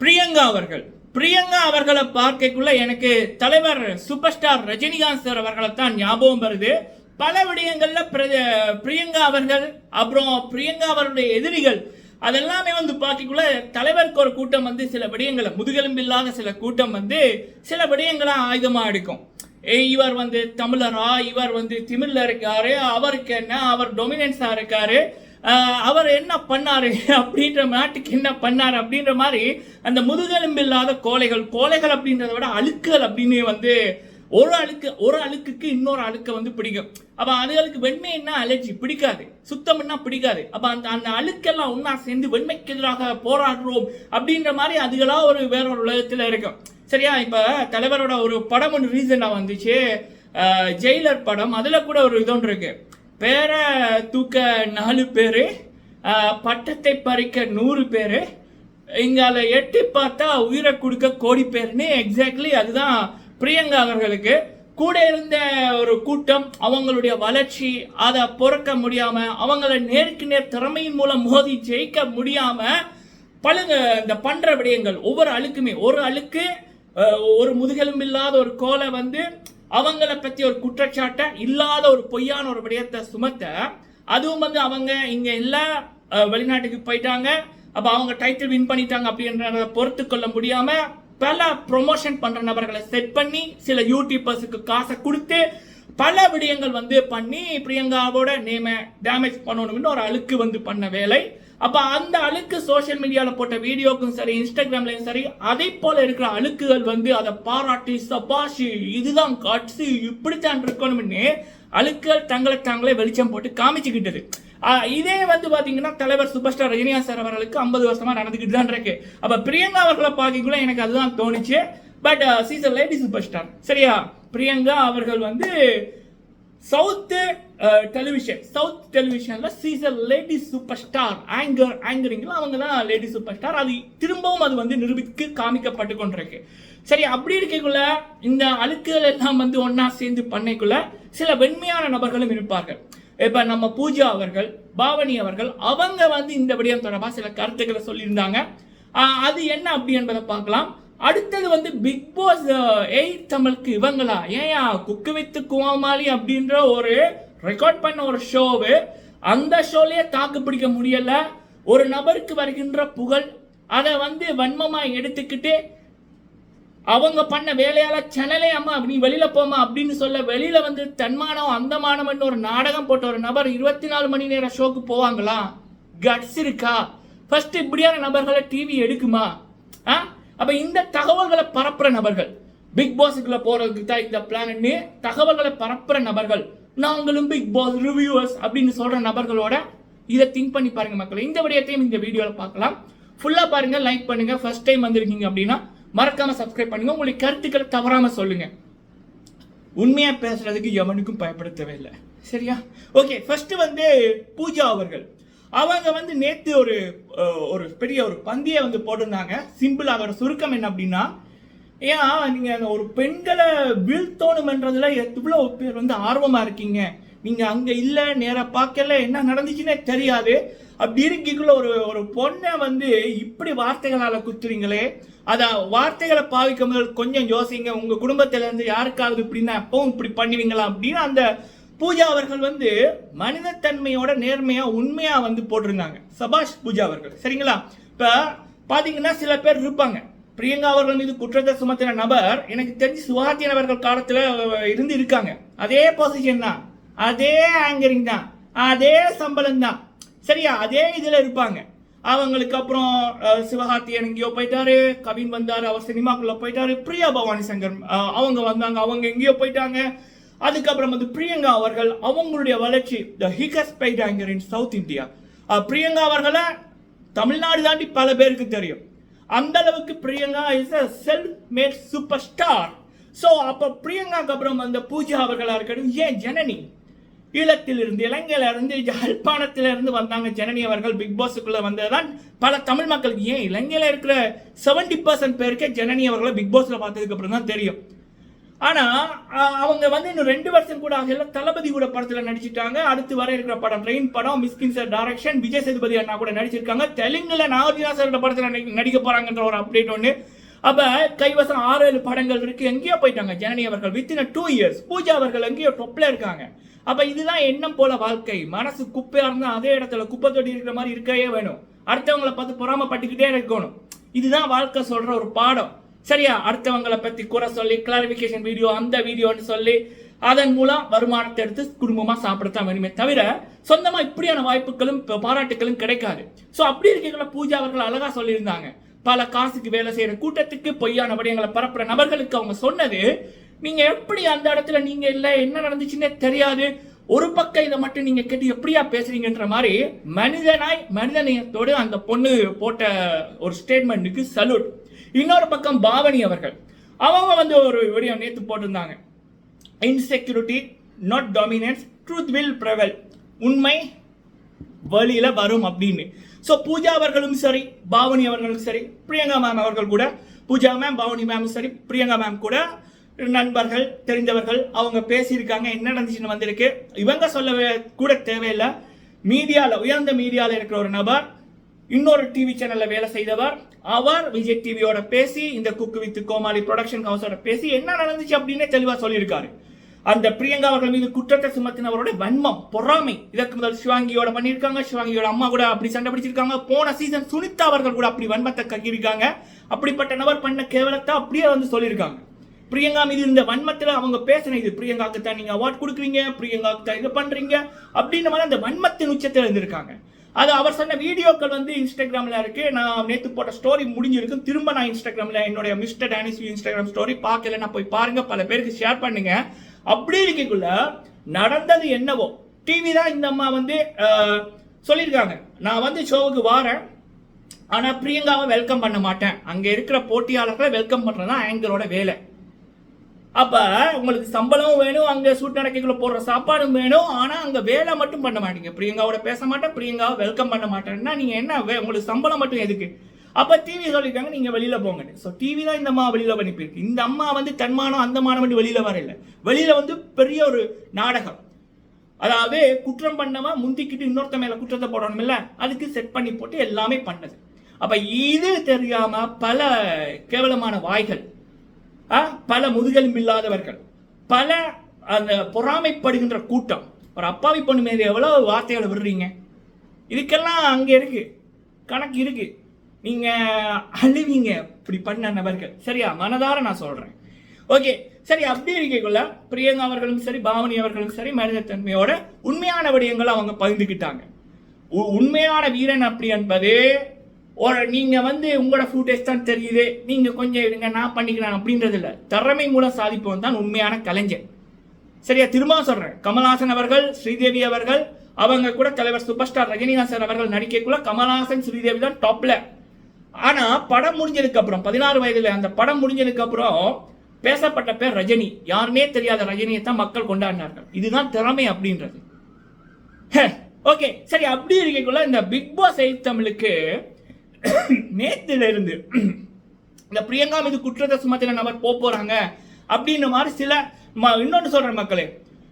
பிரியங்கா அவர்கள். பிரியங்கா அவர்களை பார்க்கக்குள்ள எனக்கு தலைவர் சூப்பர் ஸ்டார் ரஜினிகாந்த் சார் அவர்களை தான் ஞாபகம் வருது. பல விடயங்களில் பிரியங்கா அவர்கள் அப்புறம் பிரியங்கா அவருடைய எதிரிகள் அதெல்லாமே வந்து பார்க்கக்குள்ள தலைவருக்கு ஒரு கூட்டம் வந்து சில விடயங்களை முதுகெலும்பில்லாத சில கூட்டம் வந்து சில விடயங்களை ஆயுதமாக எடுக்கும். ஏ இவர் வந்து தமிழரா? இவர் வந்து திமிழில் இருக்காரு. அவருக்கு என்ன? அவர் டொமினன்ஸாக இருக்காரு. அவர் என்ன பண்ணார் அப்படின்ற நாட்டுக்கு என்ன பண்ணார் அப்படின்ற மாதிரி அந்த முதுகெலும்பில்லாத கோழைகள் கோழைகள் அப்படின்றத விட அழுக்குகள் அப்படின்னு வந்து ஒரு அழுக்கு ஒரு அழுக்குக்கு இன்னொரு அழுக்கை வந்து பிடிக்கும். அப்போ அதுகளுக்கு வெண்மைன்னா அலர்ஜி பிடிக்காது. சுத்தம்னா பிடிக்காது. அப்போ அந்த அந்த அழுக்கெல்லாம் ஒன்றா சேர்ந்து வெண்மைக்கு எதிராக போராடுறோம் அப்படின்ற மாதிரி அதுகளாக ஒரு வேற ஒரு உலகத்தில் இருக்கும். சரியா? இப்போ தலைவரோட ஒரு படம் ஒன்று ரீசனாக வந்துச்சு. ஜெயிலர் படம். அதில் கூட ஒரு இது ஒன்று இருக்குது பேரை தூக்க நாலு பேர் பட்டத்தை பறிக்க நூறு பேர் இங்கால எட்டி பார்த்தா உயிரை கொடுக்க கோடி பேர்னு எக்ஸாக்ட்லி அதுதான் பிரியங்கா அவர்களுக்கு. கூட இருந்த ஒரு கூட்டம் அவங்களுடைய வளர்ச்சி அதை பொறுக்க முடியாம அவங்கள நேருக்கு நேர் திறமையின் மூலம் மோதி ஜெயிக்க முடியாம பழுங்க இந்த பண்ற விடயங்கள் ஒவ்வொரு அழுக்குமே ஒரு அழுக்கு ஒரு முதுகெலும்பு இல்லாத ஒரு கோலை வந்து அவங்கள பத்தி ஒரு குற்றச்சாட்டை இல்லாத ஒரு பொய்யான ஒரு விடயத்தை சுமத்த அதுவும் வந்து அவங்க இங்க இல்லை வெளிநாட்டுக்கு போயிட்டாங்க. அப்ப அவங்க டைட்டில் வின் பண்ணிட்டாங்க அப்படின்றத பொறுத்து கொள்ள முடியாம பல ப்ரொமோஷன் பண்ற நபர்களை செட் பண்ணி சில யூடியூபர்ஸுக்கு காசை கொடுத்து பல விடயங்கள் வந்து பண்ணி பிரியங்காவோட நேம டேமேஜ் பண்ணணும்னு ஒரு அழுக்கு வந்து பண்ண வேலை. அப்போ அந்த அழுக்கு சோஷியல் மீடியாவில் போட்ட வீடியோக்கும் சரி இன்ஸ்டாகிராம்லையும் சரி அதை போல இருக்கிற அழுக்குகள் வந்து அதை பாராட்டி சபாஷி இதுதான் கட்சி இப்படித்தான் இருக்கணும்னு அழுக்குகள் தங்களை தாங்களே வெளிச்சம் போட்டு காமிச்சுக்கிட்டது. இதே வந்து பாத்தீங்கன்னா தலைவர் சூப்பர் ஸ்டார் ரஜினிகாந்த் சார் அவர்களுக்கு ஐம்பது வருஷமா நடந்துக்கிட்டு தான் இருக்கு. அப்ப பிரியங்கா அவர்களை பார்க்கக்குள்ள எனக்கு அதுதான் தோணுச்சு. But she's lady super star சரியா? பிரியங்கா அவர்கள் வந்து south television south டெலிவிஷனில் she's a lady super star anchor ஆங்கரிங்கில் அவங்க தான் லேடி சூப்பர் ஸ்டார் அது திரும்பவும் அது வந்து நிரூபித்து காமிக்கப்பட்டு கொண்டிருக்கு. சரி அப்படி இருக்கக்குள்ள இந்த அழுக்குகள் எல்லாம் வந்து ஒன்றா சேர்ந்து பண்ணைக்குள்ள சில வெண்மையான நபர்களும் இருப்பார்கள். இப்போ நம்ம பூஜா அவர்கள் பாவனி அவர்கள் அவங்க வந்து இந்த விடயம் தொடர்பாக சில கருத்துக்களை சொல்லியிருந்தாங்க. அது என்ன அப்படி என்பதை பார்க்கலாம். அடுத்தது வந்து பிக் பாஸ் எயிட் தமிழுக்கு இவங்களா? ஏன் குக்கு வைத்து குவாமாலி அப்படின்ற ஒரு ரெக்கார்ட் பண்ண ஒரு ஷோவு அந்த ஷோலேயே தாக்கு பிடிக்க முடியல. ஒரு நபருக்கு வருகின்ற புகழ் அதை வந்து வன்மமாக எடுத்துக்கிட்டு அவங்க பண்ண வேலையால சேனலே அம்மா நீ வெளியில போமா அப்படின்னு சொல்ல வெளியில வந்து தன்மானம் அந்தமானம்னு ஒரு நாடகம் போட்ட ஒரு நபர் இருபத்தி நாலு மணி நேரம் ஷோக்கு போவாங்களா? கட்ஸ் இருக்கா? ஃபர்ஸ்ட் இப்படியான நபர்களை டிவி எடுக்குமா? ஆ? அப்ப இந்த தகவல்களை பரப்புற நபர்கள் பிக் பாஸுக்குள்ள போறதுக்கு தான் இந்த பிளான்னு தகவல்களை பரப்புற நபர்கள் நாங்களும் பிக் பாஸ் ரிவ்யூவர்ஸ் அப்படின்னு சொல்கிற நபர்களோட இதை திங்க் பண்ணி பாருங்க மக்களை. இந்த விடயத்தையும் இந்த வீடியோவில் பார்க்கலாம். ஃபுல்லாக பாருங்க லைக் பண்ணுங்க. ஃபர்ஸ்ட் டைம் வந்திருக்கீங்க அப்படின்னா மறக்காம சப்ஸ்கிரைப் பண்ணுங்க. உங்களுக்கு கருத்துக்களை தவறாம சொல்லுங்க. உண்மையாக பேசுறதுக்கு எவனுக்கும் பயப்பட தேவையில்லை. சரியா? ஓகே ஃபர்ஸ்ட் வந்து பூஜா அவர்கள். அவங்க வந்து நேற்று ஒரு ஒரு பெரிய ஒரு பந்தியை வந்து போட்டிருந்தாங்க. சிம்பிள் அதோட சுருக்கம் என்ன அப்படின்னா ஏன் நீங்கள் அந்த ஒரு பெண்களை வீழ்த்தோணுமன்றதுல எவ்வளோ பேர் வந்து ஆர்வமாக இருக்கீங்க? நீங்கள் அங்கே இல்லை நேராக பார்க்கல என்ன நடந்துச்சுன்னே தெரியாது. அப்படி இருக்கிக்குள்ள ஒரு ஒரு பொண்ணை வந்து இப்படி வார்த்தைகளால் குத்துறீங்களே அதை வார்த்தைகளை பாவிக்கும் போது கொஞ்சம் யோசிங்க உங்கள் குடும்பத்திலேருந்து யாருக்காவது இப்படின்னா எப்பவும் இப்படி பண்ணுவீங்களா அப்படின்னு அந்த பூஜா அவர்கள் வந்து மனிதத்தன்மையோட நேர்மையாக உண்மையாக வந்து போட்டிருந்தாங்க. சபாஷ் பூஜா அவர்கள். சரிங்களா? இப்போ பார்த்தீங்கன்னா சில பேர் இருப்பாங்க. பிரியங்கா அவர்கள் மீது குற்றத்தை சுமத்தின நபர் எனக்கு தெரிஞ்சு சுகாத்தியன் அவர்கள் காலத்தில் இருந்து இருக்காங்க. அதே பொசிஷன் தான். அதே ஆங்கரிங் தான். அதே சம்பளம் தான். சரியா? அதே இதில் இருப்பாங்க. அவங்களுக்கு அப்புறம் சிவகார்த்தியன் எங்கேயோ போயிட்டாரு. கவின் வந்தார் அவர் சினிமாக்குள்ள போயிட்டாரு. பிரியா பவானி சங்கர் அவங்க வந்தாங்க அவங்க எங்கேயோ போயிட்டாங்க. அதுக்கப்புறம் வந்து பிரியங்கா அவர்கள் அவங்களுடைய வளர்ச்சி the ஹிகஸ் paid anchor in south India Priyanka அவர்களை தமிழ்நாடு தாண்டி பல பேருக்கு தெரியும். அந்த அளவுக்கு Priyanka is a self made super star so அப்போ பிரியங்காக்கு அப்புறம் அந்த பூஜா அவர்களாக இருக்கட்டும் ஏன் ஜனனி? ஈழத்திலிருந்து இலங்கையிலிருந்து இருந்து இருந்து வந்தாங்க ஜனனி அவர்கள் பிக் பாஸுக்குள்ளே வந்ததுதான் பல தமிழ் மக்களுக்கு. ஏன் இலங்கையில் இருக்கிற செவன்டி பர்சன்ட் பேருக்கே ஜனனி அவர்களை பிக் பாஸில் பார்த்ததுக்கு அப்புறம் தான் தெரியும். ஆனால் அவங்க வந்து இன்னும் ரெண்டு வருஷம் கூட ஆகல. தளபதி கூட படத்தில் நடிச்சிட்டாங்க. அடுத்து வர இருக்கிற படம் ட்ரெயின் படம் மிஸ்கின் சார் டைரக்ஷன் விஜய் சேதுபதி அண்ணா கூட நடிச்சிருக்காங்க. தெலுங்குல நாகார்ஜுனா சார் படத்தில் நடிக்க போகிறாங்கன்ற ஒரு அப்டேட் ஒன்று அப்போ கைவசம் ஆறு ஏழு படங்கள் இருக்கு. எங்கேயோ போயிட்டாங்க. ஜனனி அவர்கள் வித்தின் டூ இயர்ஸ் பூஜா அவர்கள் எங்கேயோ டொப்பில் இருக்காங்க. அப்போ இதுதான் எண்ணம் போல வாழ்க்கை. மனசு குப்பையாக இருந்தால் அதே இடத்துல குப்பை தொட்டி இருக்கிற மாதிரி இருக்கவே வேணும். அடுத்தவங்களை பார்த்து பொறாமப்பட்டுக்கிட்டே இருக்கணும். இதுதான் வாழ்க்கை சொல்கிற ஒரு பாடம். சரியா? அடுத்தவங்களை பத்தி குறை சொல்லி கிளாரிபிகேஷன் வீடியோ அந்த வீடியோன்னு சொல்லி அதன் மூலம் வருமானத்தை எடுத்து குடும்பமா சாப்பிடத்தான் வேணுமே தவிர சொந்தமா இப்படியான வாய்ப்புகளும் பாராட்டுகளும் கிடைக்காது. சோ அப்படி இருக்கீங்களா பூஜா அவர்கள் அழகா சொல்லியிருந்தாங்க. பல காசுக்கு வேலை செய்யற கூட்டத்துக்கு பொய்யான விடயங்களை பரப்புற நபர்களுக்கு அவங்க சொன்னது நீங்க எப்படி அந்த இடத்துல நீங்க இல்ல என்ன நடந்துச்சுன்னே தெரியாது. ஒரு பக்கம் இதை மட்டும் நீங்க கேட்டு எப்படியா பேசுறீங்கன்ற மாதிரி மனிதனாய் மனிதநேயத்தோடு அந்த பொண்ணு போட்ட ஒரு ஸ்டேட்மெண்ட்டுக்கு சல்யூட் இன்னொரு பக்கம் பாவனி அவர்கள். அவங்க வந்து ஒரு வீடியோ நேற்று போட்டிருந்தாங்க. Insecurity not dominance truth will prevail உண்மை வழியில் வரும் அப்படின்னு. ஸோ பூஜா அவர்களும் சரி பாவனி அவர்களும் சரி பிரியங்கா மேம் அவர்கள் கூட பூஜா மேம் பாவனி மேம் சரி பிரியங்கா மேம் கூட நண்பர்கள் தெரிந்தவர்கள் அவங்க பேசியிருக்காங்க என்ன நடந்துச்சுன்னு வந்திருக்கு. இவங்க சொல்லவே கூட தேவையில்லை. மீடியாவில் உயர்ந்த மீடியாவில் இருக்கிற ஒரு நபர் இன்னொரு டிவி சேனல்ல வேலை செய்தவர் அவர் விஜய் டிவியோட பேசி இந்த குக்கு வித் கோமாளி ப்ரொடக்ஷன் ஹவுஸோட பேசி என்ன நடந்துச்சு அப்படின்னே தெளிவா சொல்லியிருக்காரு. அந்த பிரியங்கா அவர்கள் மீது குற்றத்தை சுமத்தினவரோட வன்மம் பொறாமை. இதற்கு முதல் சிவாங்கியோட பண்ணியிருக்காங்க சிவாங்கியோட அம்மா கூட அப்படி சண்டை பிடிச்சிருக்காங்க. போன சீசன் சுனிதா அவர்கள் கூட அப்படி வன்மத்தை கக்கியிருக்காங்க அப்படிப்பட்ட நபர் பண்ண கேவலத்தை அப்படியே வந்து சொல்லியிருக்காங்க. பிரியங்கா மீது இந்த வன்மத்தில் அவங்க பேசின இது பிரியங்காக்கு தான் நீங்க அவார்ட் கொடுக்குறீங்க பிரியங்காக்கு தான் இது பண்றீங்க அப்படின்ற மாதிரி அந்த வன்மத்தின் உச்சத்தில் இருந்திருக்காங்க. அது அவர் சொன்ன வீடியோக்கள் வந்து இன்ஸ்டாகிராமில் இருக்கு. நான் நேற்று போட்ட ஸ்டோரி முடிஞ்சிருக்கும் திரும்ப நான் இன்ஸ்டாகிராம்ல என்னுடைய மிஸ்டர் டேனிஸ் இன்ஸ்டாகிராம் ஸ்டோரி பார்க்கல. நான் போய் பாருங்க. பல பேருக்கு ஷேர் பண்ணுங்க. அப்படி இருக்கக்குள்ள நடந்தது என்னவோ? டிவி தான் இந்த அம்மா வந்து சொல்லியிருக்காங்க. நான் வந்து ஷோவுக்கு வாரேன். ஆனால் பிரியங்காவை வெல்கம் பண்ண மாட்டேன். அங்கே இருக்கிற போட்டியாளர்களை வெல்கம் பண்ணுறது தான் ஆங்கரோட வேலை. அப்ப உங்களுக்கு சம்பளமும் வேணும் அங்க சூட் நடக்கைக்குள்ள போடுற சாப்பாடும் வேணும். ஆனா அங்க வேலை மட்டும் பண்ண மாட்டீங்க. பிரியங்காவோட பேச மாட்டேன் பிரியங்காவை வெல்கம் பண்ண மாட்டேன்னா நீங்க என்ன வே- உங்களுக்கு சம்பளம் மட்டும் எதுக்கு? அப்ப டிவி சொல்லியிருக்காங்க நீங்க வெளியில போங்க. ஸோ டிவி தான் இந்த அம்மா வெளியில பண்ணிப்பிருக்கு இந்த அம்மா வந்து தன்மானம் அந்த மானம் வந்து வெளியில வரல. வெளியில வந்து பெரிய ஒரு நாடகம். அதாவது குற்றம் பண்ணவன் முந்திக்கிட்டு இன்னொருத்த மேல குற்றத்தை போடணும் இல்ல அதுக்கு செட் பண்ணி போட்டு எல்லாமே பண்ணது. அப்ப இது தெரியாம பல கேவலமான வாய்கள். பல முதுகெலும்பில்லாதவர்கள் பல அந்த பொறாமைப்படுகின்ற கூட்டம். ஒரு அப்பாவி பொண்ணு மீது எவ்வளோ வார்த்தைகளை விடுறீங்க? இதுக்கெல்லாம் அங்கே இருக்குது கணக்கு இருக்குது நீங்கள் அழுவீங்க. இப்படி பண்ண நபர்கள். சரியா? மனதார நான் சொல்கிறேன் ஓகே. சரி அப்படி இருக்கக்குள்ள பிரியங்கா அவர்களும் சரி பாவனி அவர்களும் சரி மனிதத்தன்மையோட உண்மையான விடயங்களை அவங்க பகிர்ந்துக்கிட்டாங்க. உ- உண்மையான வீரன் அப்படி என்பது ஒரு நீங்கள் வந்து உங்களோட ஃபுட்டேஜ் தான் தெரியுது. நீங்கள் கொஞ்சம் இருங்க நான் பண்ணிக்கிறேன் அப்படின்றது இல்லை திறமை மூலம் சாதிப்பவன் தான் உண்மையான கலைஞர் சரியா? திரும்ப சொல்கிறேன் கமல்ஹாசன் அவர்கள் ஸ்ரீதேவி அவர்கள் அவங்க கூட தலைவர் சூப்பர் ஸ்டார் ரஜினிகாந்த் சார் அவர்கள் நடிக்கக்குள்ள கமல்ஹாசன் ஸ்ரீதேவி தான் டாப்பில் ஆனால் படம் முடிஞ்சதுக்கு அப்புறம் பதினாறு வயதில் அந்த படம் முடிஞ்சதுக்கு அப்புறம் பேசப்பட்ட பேர் ரஜினி. யாருமே தெரியாத ரஜினியை தான் மக்கள் கொண்டாடினார்கள். இதுதான் திறமை அப்படின்றது. ஓகே. சரி அப்படி இருக்கக்குள்ள இந்த பிக் பாஸ் எயிட் தமிழுக்கு நேத்துல இருந்து இந்த பிரியங்கா மீது குற்றத்தை சுமத்தின நபர் போக போறாங்க அப்படின்ற மாதிரி சில ம- சொல்றேன் மக்களே.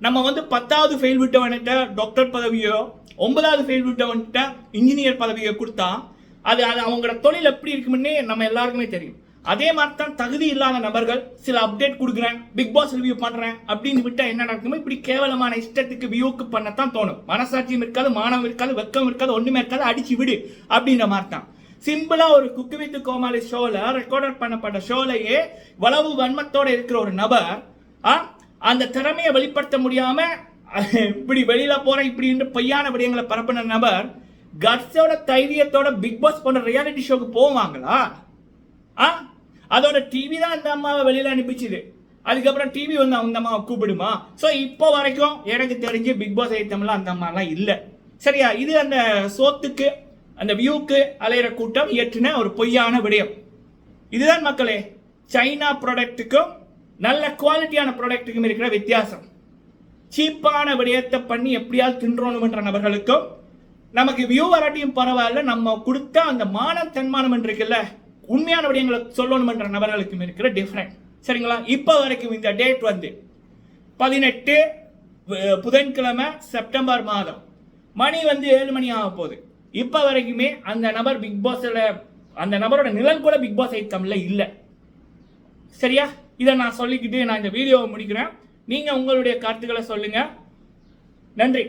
நம்ம வந்து பத்தாவது ஃபெயில் விட்டவன்கிட்ட டாக்டர் பதவியோ ஒன்பதாவது ஃபெயில் விட்டவன்கிட்ட இன்ஜினியர் பதவியோ கொடுத்தா அது அது அவங்களோட தொழில் எப்படி இருக்குமுன்னே நம்ம எல்லாருக்குமே தெரியும். அதே மாதிரி தான் தகுதி இல்லாத நபர்கள் சில அப்டேட் கொடுக்குறேன் பிக் பாஸ் ரிவ்யூ பண்ணுறேன் அப்படின்னு விட்டா என்ன நடக்குமோ இப்படி கேவலமான இஷ்டத்துக்கு வியூக்கு பண்ணத்தான் தோணும். மனசாட்சியும் இருக்காது மானம் இருக்காது வெக்கம் இருக்காது ஒன்றுமே இருக்காது அடிச்சு விடு அப்படின்ற மாதிரி தான் சிம்பிளாக ஒரு குக்கு வித்து கோமாளி ஷோவில் ரெக்கார்டர் பண்ணப்பட்ட ஷோலையே வளவு வன்மத்தோடு இருக்கிற ஒரு நபர் ஆ, அந்த திறமையை வெளிப்படுத்த முடியாமல் இப்படி வெளியில் போகிற இப்படின்ற பொய்யான விடயங்களை பரப்பின நபர் கட்ஸோட தைரியத்தோட பிக் பாஸ் போன்ற ரியாலிட்டி ஷோக்கு போவாங்களா? ஆ அதோட டிவி தான் அந்த அம்மாவை வெளியில் அனுப்பிச்சுது. அதுக்கப்புறம் டிவி வந்து அந்த அம்மாவை கூப்பிடுமா? ஸோ இப்போ வரைக்கும் எனக்கு தெரிஞ்சு பிக் பாஸ் ஐட்டம்லாம் அந்த அம்மாலாம் இல்லை. சரியா? இது அந்த சோத்துக்கு அந்த வியூக்கு அலையிற கூட்டம் இயற்றின ஒரு பொய்யான விடயம். இதுதான் மக்களே சைனா ப்ராடக்ட்டுக்கும் நல்ல குவாலிட்டியான ப்ராடக்ட்டுக்கும் இருக்கிற வித்தியாசம். சீப்பான விடயத்தை பண்ணி எப்படியாவது தின்றோணுமென்ற நபர்களுக்கும் நமக்கு வியூ வராட்டியும் பரவாயில்ல நம்ம கொடுத்த அந்த மானம் தன்மானம் இருக்குல்ல உண்மையான விடயங்களை சொல்லணுமென்ற நபர்களுக்கும் இருக்கிற டிஃப்ரெண்ட் சரிங்களா? இப்போ வரைக்கும் இந்த டேட் வந்து பதினெட்டு புதன்கிழமை செப்டம்பர் மாதம். மணி வந்து ஏழு மணி ஆக போகுது. இப்போ வரைக்குமே அந்த நபர் பிக் பாஸில் அந்த நபரோட நிழல் கூட பிக் பாஸ் ஐட்டம்ல இல்லை. சரியா? இதை நான் சொல்லிக்கிட்டு நான் இந்த வீடியோவை முடிக்கிறேன். நீங்கள் உங்களுடைய கருத்துக்களை சொல்லுங்கள் நன்றி.